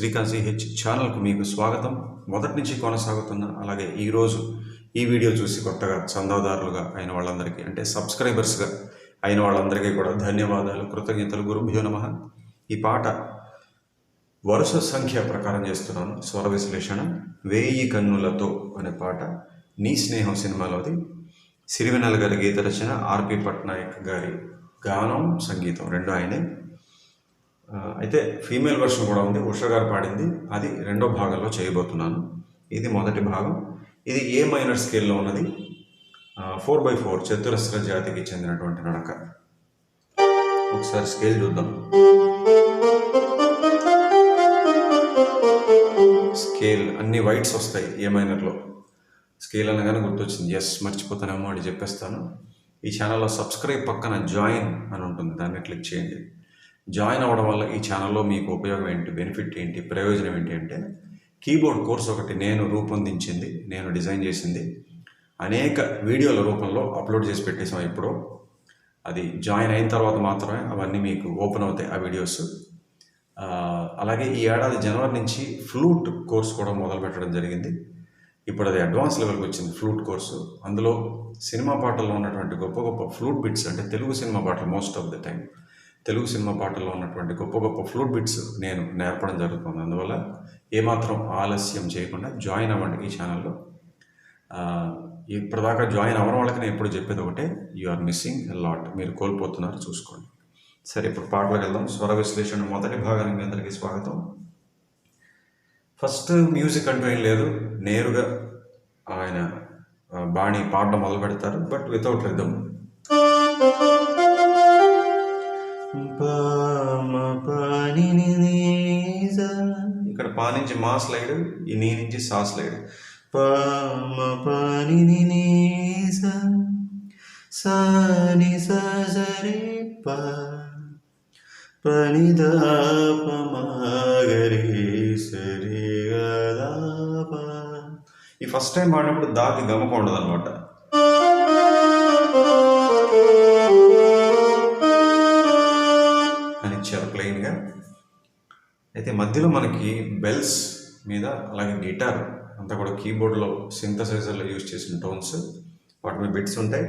Srikanth H ఛానల్కు మీకు స్వాగతం. మొదటి నుంచి కొనసాగుతున్న అలాగే ఈరోజు ఈ వీడియో చూసి కొత్తగా చందాదారులుగా అయిన వాళ్ళందరికీ అంటే సబ్స్క్రైబర్స్గా అయిన వాళ్ళందరికీ కూడా ధన్యవాదాలు కృతజ్ఞతలు. గురుభ్యో నమ. ఈ పాట వరుస సంఖ్య ప్రకారం చేస్తున్నాను. స్వర విశ్లేషణ వేయి కన్నులతో అనే పాట నీ స్నేహం సినిమాలోది. సిరివెనల్ గారి గీత రచన ఆర్పి పట్నాయక్ గారి గానం సంగీతం రెండు ఆయనే. అయితే ఫీమేల్ వర్షన్ కూడా ఉంది. ఉష గారు పాడింది. అది రెండో భాగంలో చేయబోతున్నాను. ఇది మొదటి భాగం. ఇది ఏ మైనర్ స్కేల్లో ఉన్నది? ఫోర్ బై ఫోర్ చతురస్ర జాతికి చెందినటువంటి నడక. ఒకసారి స్కేల్ చూద్దాం. స్కేల్ అన్ని వైట్స్ వస్తాయి ఏ మైనర్లో స్కేల్ అనగానే గుర్తొచ్చింది. ఎస్ మర్చిపోతానేమో అని చెప్పేస్తాను. ఈ ఛానల్లో సబ్స్క్రైబ్ పక్కన జాయిన్ అని ఉంటుంది. దాన్ని క్లిక్ చేయండి. జాయిన్ అవ్వడం వల్ల ఈ ఛానల్లో మీకు ఉపయోగం ఏంటి బెనిఫిట్ ఏంటి ప్రయోజనం ఏంటి అంటే కీబోర్డ్ కోర్స్ ఒకటి నేను రూపొందించింది నేను డిజైన్ చేసింది. అనేక వీడియోల రూపంలో అప్లోడ్ చేసి పెట్టేసాం ఇప్పుడు అది జాయిన్ అయిన తర్వాత మాత్రమే అవన్నీ మీకు ఓపెన్ అవుతాయి ఆ వీడియోస్. అలాగే ఈ ఏడాది జనవరి నుంచి ఫ్లూట్ కోర్స్ కూడా మొదలు పెట్టడం జరిగింది. ఇప్పుడు అది అడ్వాన్స్ లెవెల్కి వచ్చింది ఫ్లూట్ కోర్సు. అందులో సినిమా పాటల్లో ఉన్నటువంటి గొప్ప గొప్ప ఫ్లూట్ బిట్స్ అంటే తెలుగు సినిమా పాటలు most of the time Telugu cinema పాటల్లో ఉన్నటువంటి గొప్ప గొప్ప ఫ్లూట్ బిట్స్ నేను నేర్పడం జరుగుతుంది. అందువల్ల ఏమాత్రం ఆలస్యం చేయకుండా జాయిన్ అవ్వండి ఈ ఛానల్లో. ఇప్పటిదాకా జాయిన్ అవ్వడం వాళ్ళకి నేను ఎప్పుడు చెప్పేది ఒకటే యు ఆర్ మిస్సింగ్ లాట్ మీరు కోల్పోతున్నారు చూసుకోండి. సరే ఇప్పుడు పాటలకు వెళ్దాం. స్వర విశ్లేషణ మొదటి భాగానికి మీ అందరికీ స్వాగతం. ఫస్ట్ మ్యూజిక్ అంటూ ఏం లేదు. నేరుగా ఆయన బాణి పాడడం మొదలు పెడతారు బట్ వితౌట్ రిథమ్ ఇక్కడ పా నుంచి మా స్లైడ్ ఈ నీ నుంచి సా స్లైడ్. పామ పాని సాని సరి పా. పనిద సరి ఈ ఫస్ట్ టైం పాడినప్పుడు దాకి గమకం ఉండదు అనమాట అయితే మధ్యలో మనకి బెల్స్ మీద అలాగే గిటార్ అంతా కూడా కీబోర్డ్లో సింథసైజర్లో యూజ్ చేసిన టోన్స్ వాటి మీద బిట్స్ ఉంటాయి.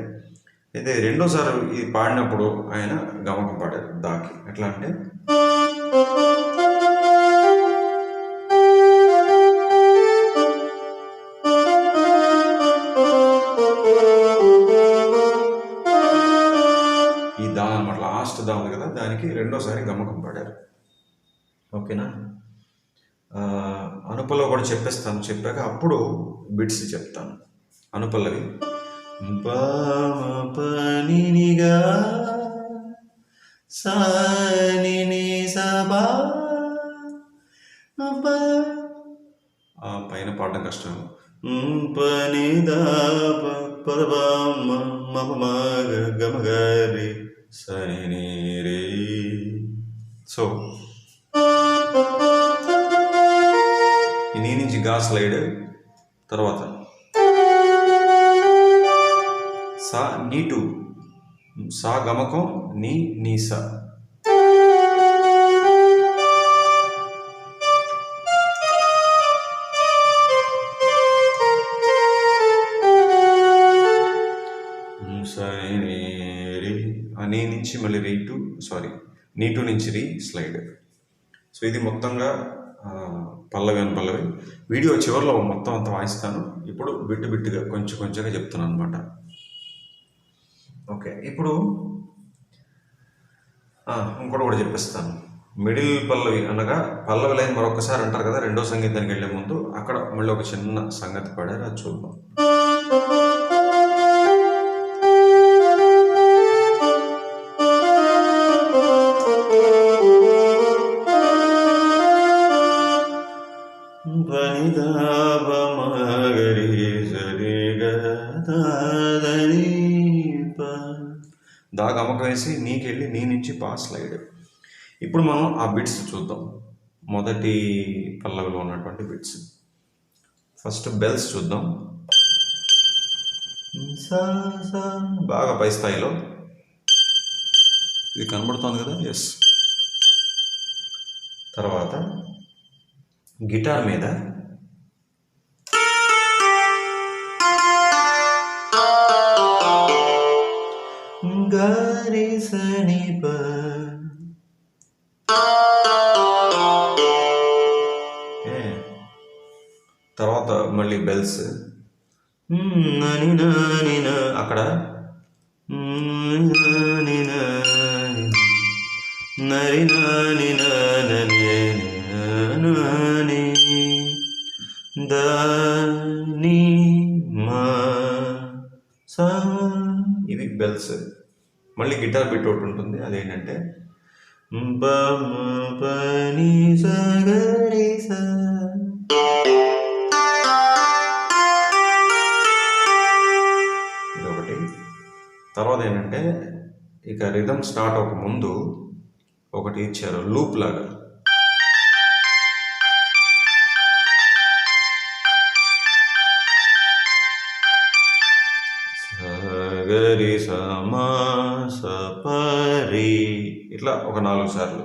అయితే రెండోసారి ఇది పాడినప్పుడు ఆయన గమకం పాడారు దాకి. ఎట్లా అంటే ఈ దా అనమాట లాస్ట్ దా ఉంది కదా దానికి రెండోసారి గమకం పాడారు. ఓకేనా? అనుపలో కూడా చెప్పేస్తాను. చెప్పాక అప్పుడు బిట్స్ చెప్తాను. అనుపల్లవి పనినిగా సాని సబా ఆ పైన పాడడం కష్టం. పని గమగరి సని రే సో గా స్లైడ్ తర్వాత సా నీటు సా గమకం నీ నీ సా సరే నీ నుంచి మళ్ళీ రీ టు సారీ నీ టు నుంచి రీ స్లైడ్. సో ఇది మొత్తంగా పల్లవి అని పల్లవి. వీడియో చివరిలో మొత్తం అంతా వాయిస్తాను. ఇప్పుడు బిట్టు బిట్టుగా కొంచెం కొంచెంగా చెప్తున్నాను అనమాట ఓకే ఇప్పుడు ఇంకోటి కూడా చెప్పిస్తాను. మిడిల్ పల్లవి అనగా పల్లవి లైన్ మరొకసారి అంటారు కదా రెండో సంగీతానికి వెళ్ళే ముందు అక్కడ మళ్ళీ ఒక చిన్న సంగతి పడారు అది చూద్దాం. వేసి నీకెళ్ళి నీ నుంచి పా స్లైడ్. ఇప్పుడు మనం ఆ బిట్స్ చూద్దాం. మొదటి పల్లవిలో ఉన్నటువంటి బిట్స్. ఫస్ట్ బెల్స్ చూద్దాం. బాగా పై స్థాయిలో. ఇది కనబడుతోంది కదా? ఎస్ తర్వాత గిటార్ మీద గారి సని ప ఏ, తర్వాత మళ్ళీ బెల్స్. అక్కడ. దాని మా సా. ఇవి బెల్స్. మళ్ళీ గిటార్ బిట్ ఒకటి ఉంటుంది అదేంటంటే బ మ ఇదొకటి. తర్వాత ఏంటంటే ఇక రిథమ్ స్టార్ట్ అవ్వక ముందు ఒకటి ఇచ్చారు లూప్ లాగా. ఇట్లా ఒక నాలుగు సార్లు.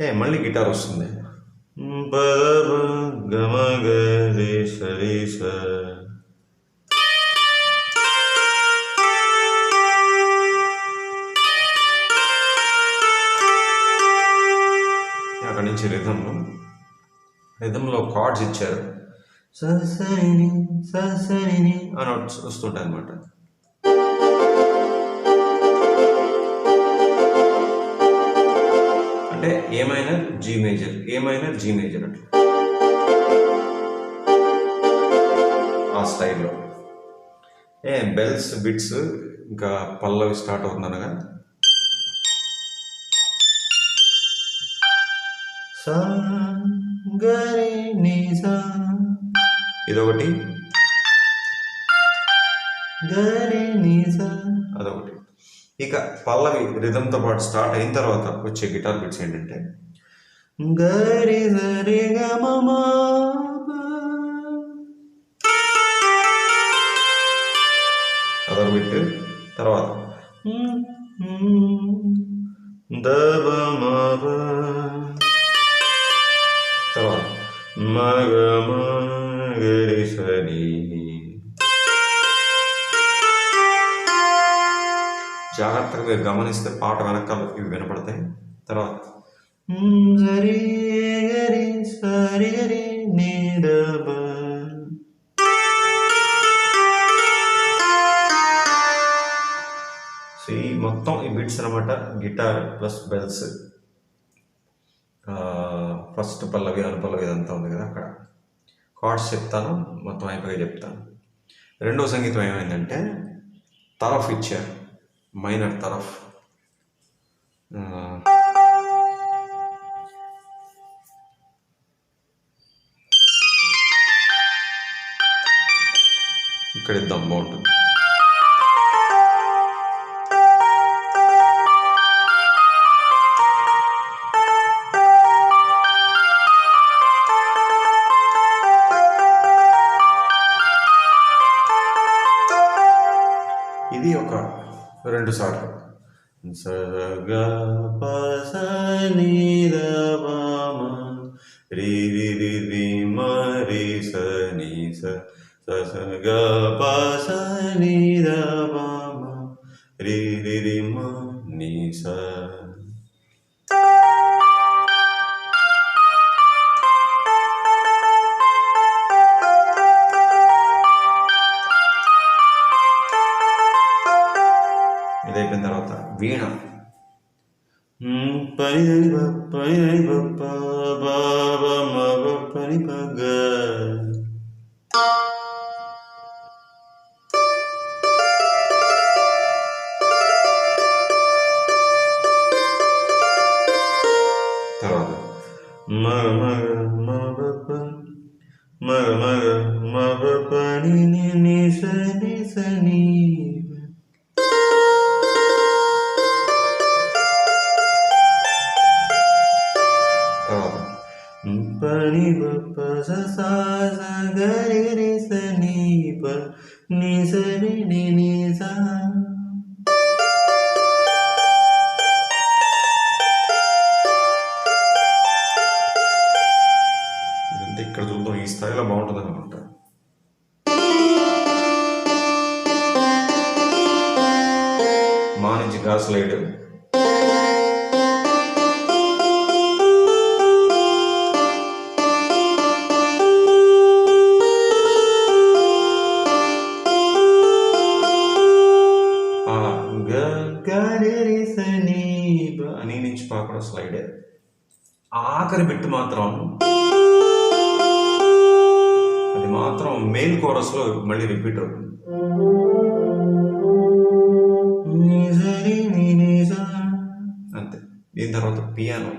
ఏ మళ్ళీ గిటార్ వస్తుంది. గమ అక్కడి నుంచి రిథమ్ రిధంలో కార్డ్స్ ఇచ్చారు. ససరిని ససరిని అని వస్తుంటాయి అనమాట అంటే A minor G major A minor G major అట్లా ఆ స్టైల్లో ఏ బెల్స్ బిట్స్ ఇంకా పల్లవి స్టార్ట్ అవుతుంది అనగా సా గరి ని సా ఇదొకటి అదొకటి. ఇక పల్లవి రిధంతో పాటు స్టార్ట్ అయిన తర్వాత వచ్చే గిటార్ బిట్స్ ఏంటంటే గరి సరి గ బిట్. తర్వాత తర్వాత మగమా జాగ్రత్తగా మీరు గమనిస్తే పాట వెనకాల ఇవి వినపడతాయి. తర్వాత సరి గరి సరి గరి నీరబ సో ఈ మొత్తం ఈ బిట్స్ అనమాట గిటార్ ప్లస్ బెల్స్. ఫస్ట్ పల్లవి అనుపల్లవి ఇదంతా ఉంది కదా అక్కడ. కార్డ్స్ చెప్తాను మొత్తం అయిపోయి చెప్తాను. రెండో సంగీతం ఏమైందంటే తరఫ్ ఇచ్చారు. మైనర్ తరఫ్. ఇక్కడ ఇద్దాం బాగుంటుంది. saga. మ్, పని దని ప పని దని ప ప బ బ మ బ పని స్థాయిలో బాగుంటుంది అనమాట మా నుంచి గా స్లైడ్. మెయిన్ మళ్ళీ రిపీట్ అవుతుంది. అంతే. దీని తర్వాత పియానో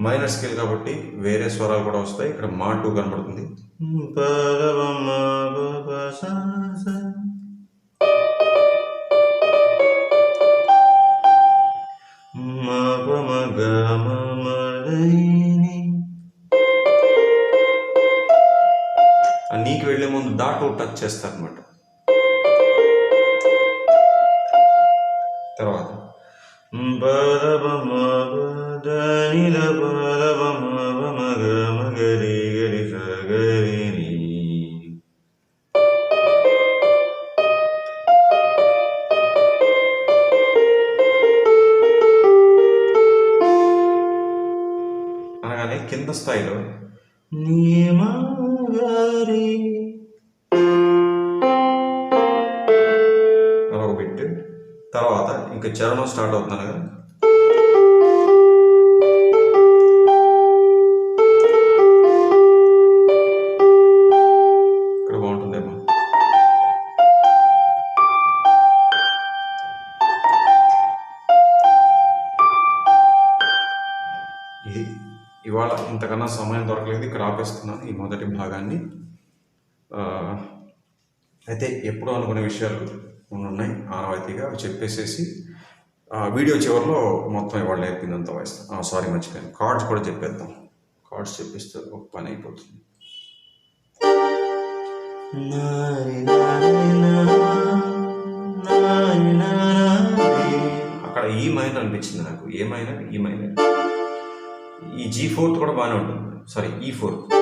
మైనర్ స్కేల్ కాబట్టి వేరే స్వరాలు కూడా వస్తాయి. ఇక్కడ మా టూ కనబడుతుంది. చేస్తారనమాట స్టార్ట్ అవుతున్నాను కదా. ఇక్కడ బాగుంటుందేమో. ఇది ఇవాళ ఇంతకన్నా సమయం దొరకలేదు ఇక్కడ ఆపేస్తున్నాను ఈ మొదటి భాగాన్ని. అయితే ఎప్పుడు అనుకునే విషయాలు ఉన్నాయి ఆనవాయితీగా అవి చెప్పేసేసి వీడియో చివరిలో మొత్తం ఇవాళ నేర్పిందంతా వాయిస్తాం. సారీ మర్చిపోయాను. కార్డ్స్ కూడా చెప్పేద్దాం. కార్డ్స్ చెప్పిస్తే ఒక పని అయిపోతుంది. అక్కడ ఈ మైనర్ అనిపించింది నాకు. A minor? E minor. ఈ జీ ఫోర్త్ కూడా బాగానే ఉంటుంది. సారీ ఈ ఫోర్త్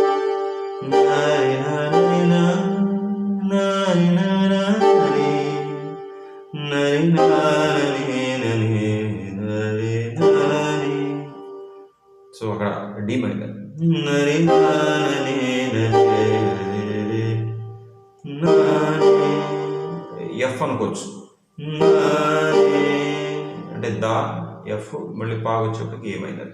సో మళ్ళీ పాగా వచ్చేప్పటికి ఏ మైనర్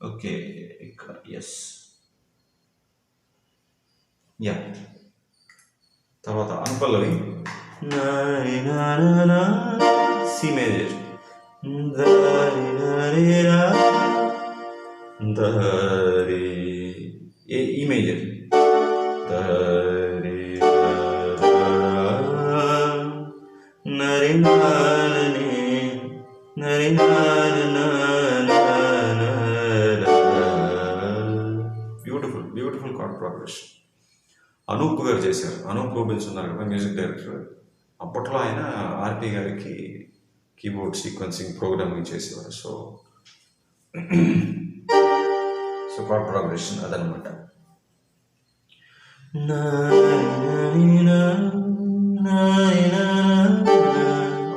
ఓకే ఇక్కడ ఎస్ యా తర్వాత అనుపల్లవి C major A E major beautiful beautiful chord progress Anoop గారు చేశారు. అనూప్ రూబిన్స్ ఉన్నారు కదా మ్యూజిక్ డైరెక్టర్ అప్పట్లో ఆయన ఆర్పి గారికి కీబోర్డ్ సీక్వెన్సింగ్ ప్రోగ్రామింగ్ చేసేవారు సో సో కార్డ్ ప్రోగ్రెషన్ అదనమాట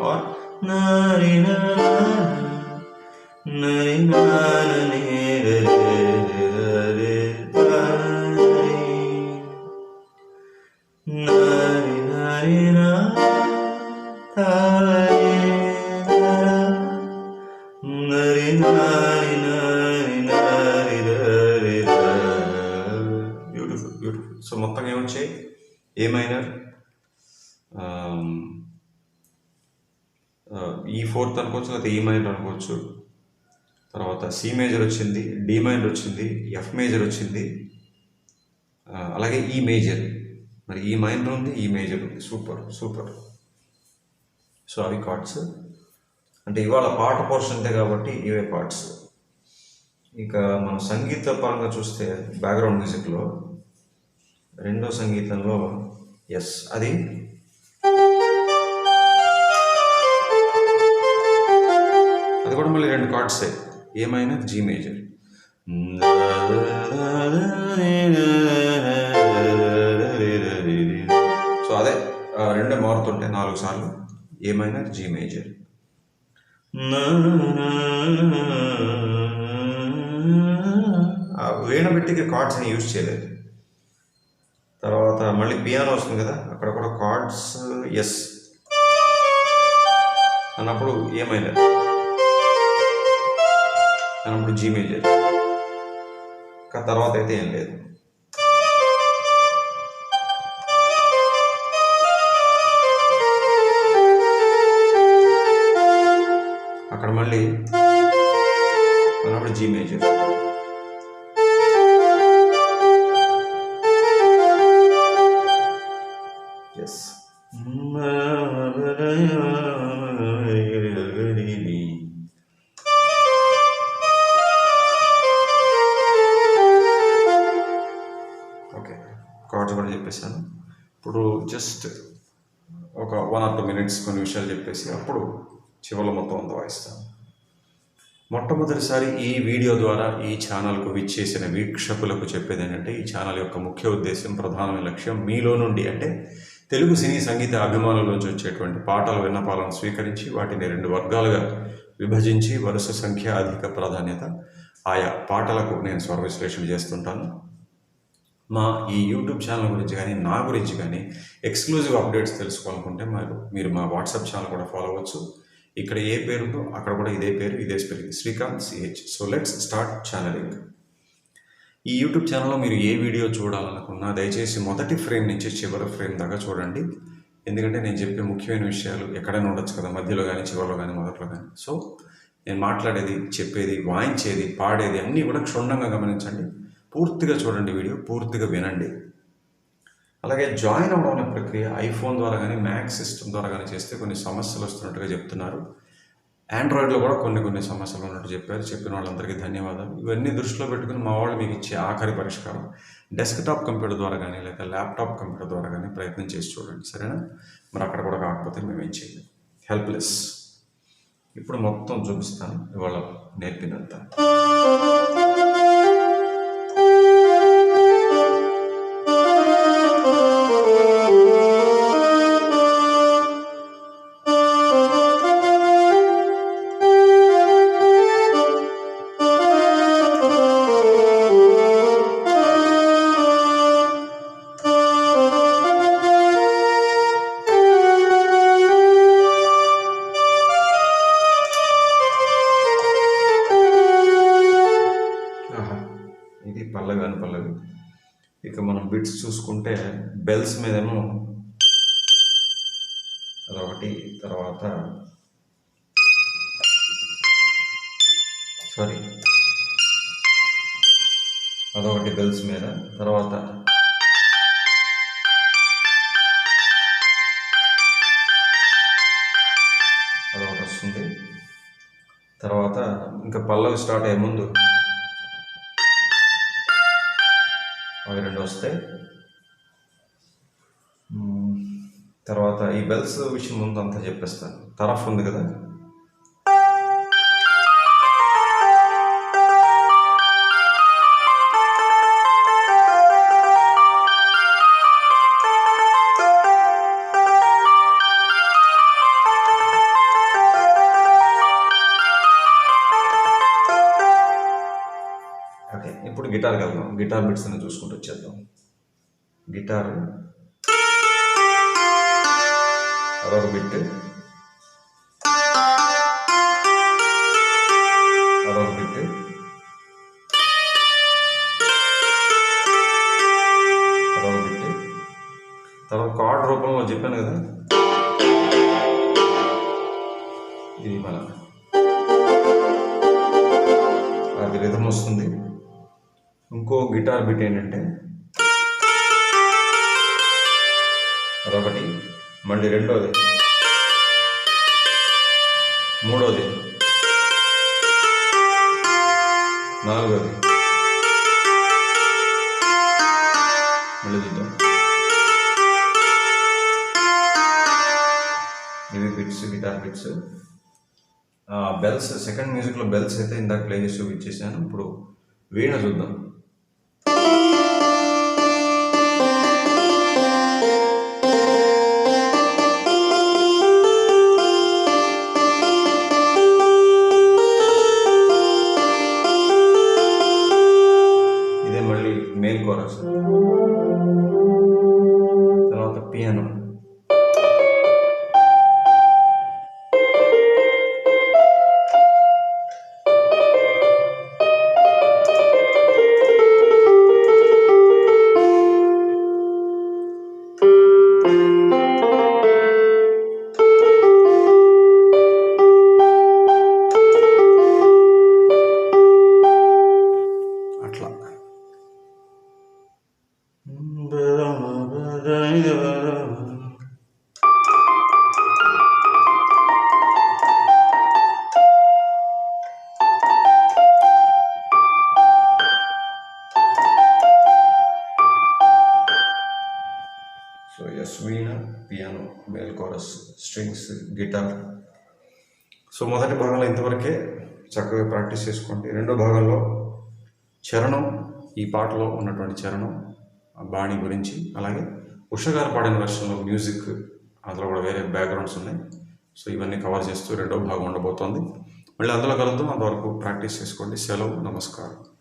are beautiful A minor E fourth అనుకోవచ్చు లేకపోతే ఈ మైనర్ అనుకోవచ్చు. తర్వాత సి మేజర్ వచ్చింది డి మైనర్ వచ్చింది ఎఫ్ మేజర్ వచ్చింది. అలాగే ఈ మేజర్. మరి ఈ మైనర్ ఉంది ఈ మేజర్ ఉంది. Super super. సో అవి కార్డ్స్. అంటే ఇవాళ పాట పోర్షన్తే కాబట్టి ఇవే పార్ట్స్ ఇక మనం సంగీత పరంగా చూస్తే బ్యాక్గ్రౌండ్ మ్యూజిక్లో రెండో సంగీతంలో ఎస్. అది? అది కూడా మళ్ళీ రెండు కార్డ్సే ఏమైనా జీ మేజర్ సో అదే రెండే మారుతుంటే నాలుగు సార్లు. ఏమైనా జీ మేజర్ ఆ వీణ పెట్టికి కార్డ్స్ని యూజ్ చేయలేదు. మళ్ళీ పియానో వస్తుంది కదా అక్కడ కూడా కార్డ్స్ ఎస్. అన్నప్పుడు ఏమైనా అన్నప్పుడు జీ మేజర్ ఇంకా తర్వాత అయితే ఏం లేదు. ఓకే కార్డ్స్ కూడా చెప్పేశాను. ఇప్పుడు జస్ట్ ఒక వన్ ఆర్ టూ మినిట్స్ కొన్ని విషయాలు చెప్పేసి అప్పుడు చివరిలో మొత్తం అంతా వాయిస్తాను. మొట్టమొదటిసారి ఈ వీడియో ద్వారా ఈ ఛానల్కు విచ్చేసిన వీక్షకులకు చెప్పేది ఏంటంటే ఈ ఛానల్ యొక్క ముఖ్య ఉద్దేశం ప్రధానమైన లక్ష్యం మీలో నుండి అంటే తెలుగు సినీ సంగీత అభిమానుల నుంచి వచ్చేటువంటి పాటల విన్నపాలను స్వీకరించి వాటిని రెండు వర్గాలుగా విభజించి వరుస సంఖ్య అధిక ప్రాధాన్యత ఆయా పాటలకు నేను స్వర విశ్లేషణ చేస్తుంటాను. మా ఈ యూట్యూబ్ ఛానల్ గురించి కానీ నా గురించి కానీ ఎక్స్క్లూజివ్ అప్డేట్స్ తెలుసుకోవాలనుకుంటే మీరు మీరు మా వాట్సాప్ ఛానల్ కూడా ఫాలో అవ్వచ్చు. ఇక్కడ ఏ పేరుందో అక్కడ కూడా ఇదే పేరు ఇదే spelling. Srikanth CH so let's start channeling. ఈ యూట్యూబ్ ఛానల్లో మీరు ఏ వీడియో చూడాలనుకున్నా దయచేసి మొదటి ఫ్రేమ్ నుంచి చివరి ఫ్రేమ్ దాకా చూడండి. ఎందుకంటే నేను చెప్పే ముఖ్యమైన విషయాలు ఎక్కడైనా ఉండొచ్చు కదా మధ్యలో కానీ చివరిలో కానీ మొదట్లో కానీ సో నేను మాట్లాడేది చెప్పేది వాయించేది పాడేది అన్నీ కూడా క్షుణ్ణంగా గమనించండి. పూర్తిగా చూడండి వీడియో పూర్తిగా వినండి. అలాగే జాయిన్ అవ్వడం అనే ప్రక్రియ ఐఫోన్ ద్వారా కానీ మ్యాక్ సిస్టమ్ ద్వారా కానీ చేస్తే కొన్ని సమస్యలు వస్తున్నట్టుగా చెప్తున్నారు. ఆండ్రాయిడ్లో కూడా కొన్ని కొన్ని సమస్యలు ఉన్నట్టు చెప్పారు. చెప్పిన వాళ్ళందరికీ ధన్యవాదాలు. ఇవన్నీ దృష్టిలో పెట్టుకుని మా వాళ్ళు మీకు ఇచ్చే ఆఖరి పరిష్కారం డెస్క్టాప్ కంప్యూటర్ ద్వారా కానీ లేదా ల్యాప్టాప్ కంప్యూటర్ ద్వారా కానీ ప్రయత్నం చేసి చూడండి. సరేనా? మరి అక్కడ కూడా కాకపోతే మేము ఏం చేయాలి. హెల్ప్లెస్ ఇప్పుడు మొత్తం చూపిస్తాను. ఇవాళ నేర్పినంత. ఇది పల్లవి అని పల్లవి. ఇక మనం బిట్స్ చూసుకుంటే బెల్స్ మీదేమో అదొకటి తర్వాత సారీ అదొకటి బెల్స్ మీద తర్వాత అదొకటి వస్తుంది. తర్వాత ఇంకా పల్లవి స్టార్ట్ అయ్యే ముందు వస్తాయి తర్వాత ఈ బెల్స్ విషయం ముందు అంతా చెప్పేస్తాను తరఫ్ ఉంది కదా? ఓకే ఇప్పుడు గిటార్కి వెళ్దాం. గిటార్ బిట్స్ అని చూసుకుంటూ వచ్చేద్దాం. గిటార్. అదొక బిట్. అదొక బిట్. అదొక బిట్. తర్వాత కార్డ్ రూపంలో చెప్పాను కదా. ఇది మన అది రిధం వస్తుంది. ఇంకో గిటార్ బిట్ ఏంటంటే అదొకటి మళ్ళీ రెండోది. మూడోది. నాలుగోది. మళ్ళీ చూద్దాం. ఇవి bits guitar bits bells second మ్యూజిక్లో బెల్స్ అయితే ఇందాక ప్లే చేసి చూపించేసాను ఇప్పుడు వీణ చూద్దాం. చేసుకోండి. రెండో భాగంలో చరణం ఈ పాటలో ఉన్నటువంటి చరణం ఆ బాణి గురించి అలాగే ఉష గారు పాడిన వెర్షన్లో మ్యూజిక్ అందులో కూడా వేరే బ్యాక్గ్రౌండ్స్ ఉన్నాయి. సో ఇవన్నీ కవర్ చేస్తూ రెండో భాగం ఉండబోతోంది. మళ్ళీ అందులో కలుద్దాం. అంతవరకు ప్రాక్టీస్ చేసుకోండి. సెలవు నమస్కారం.